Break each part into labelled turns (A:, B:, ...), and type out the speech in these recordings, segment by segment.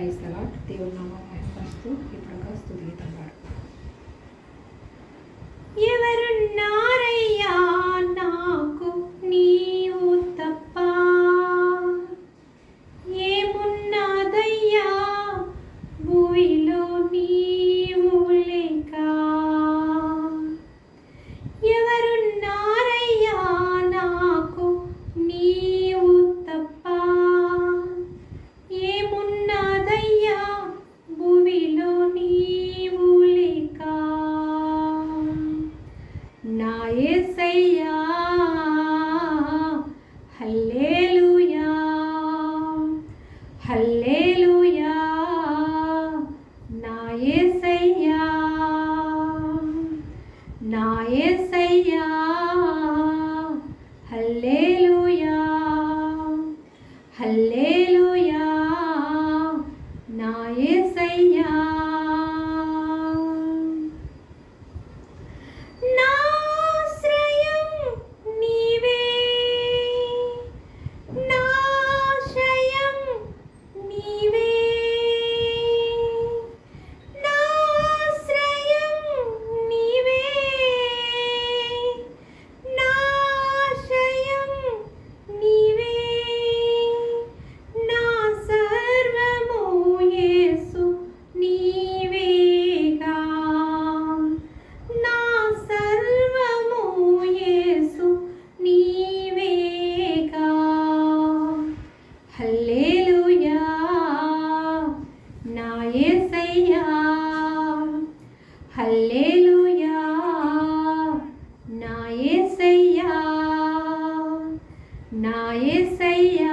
A: Praise తలాట్ దేవుడు నామం మహిమపరుస్తూ ఇప్పుడు ఒక స్థుతి గీతం పాడు ఎవరున్నా Hallelujah. ఏసయ్యా. హల్లేలుయా. నా ఏసయ్యా. నా ఏసయ్యా.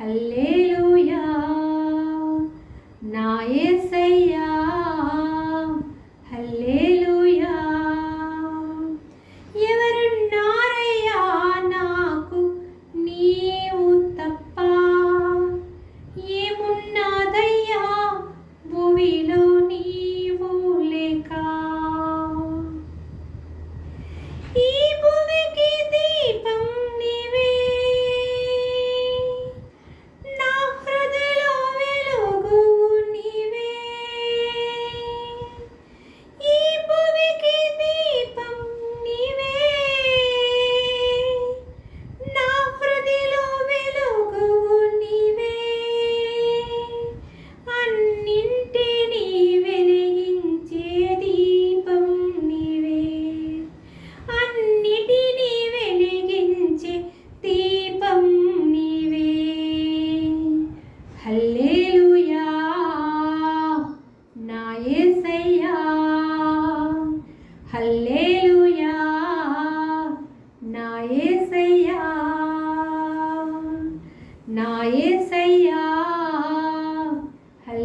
A: హల్లేలుయా. నా ఏసయ్యా. హల్లే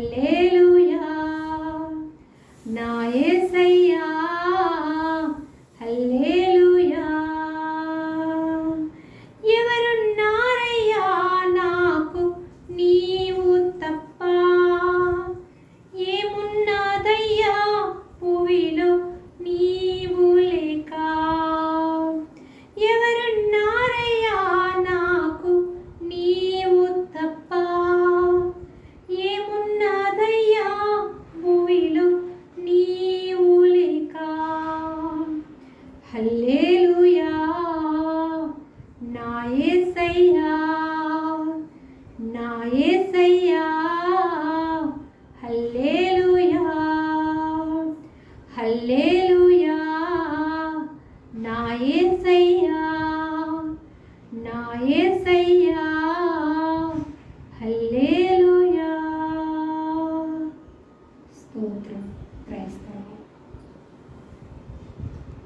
A: హల్లేలుయా. నా యేసయ్యా హల్లేలుయా. ఎవరున్నారయ్యా నాకు నీవు తప్ప? ఏమున్నాదయ్యా పువిలో Raíssa e